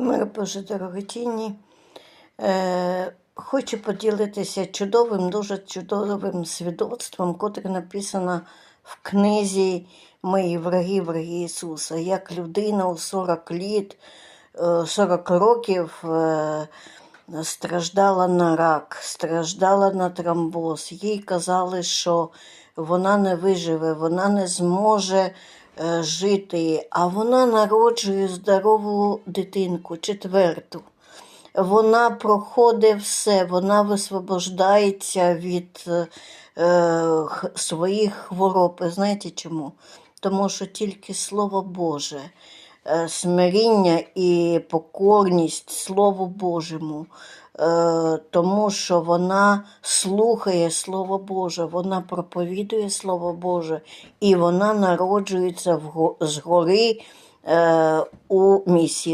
Мир Боже дорогоцінні. Е, хочу поділитися чудовим, дуже чудовим свідоцтвом, котре написано в книзі Мої враги, враги Ісуса. Як людина у 40 літ, е, 40 років е, страждала на рак, страждала на тромбоз. Їй казали, що вона не виживе, вона не зможе е, жити, а вона народжує здорову дитинку, четверту. Вона проходить все, вона висвобождається від е, е, своїх хвороб. Знаєте чому? Тому що тільки Слово Боже, е, смиріння і покорність Слову Божому, е, тому що вона слухає Слово Боже, вона проповідує Слово Боже, і вона народжується з згори е, у місії.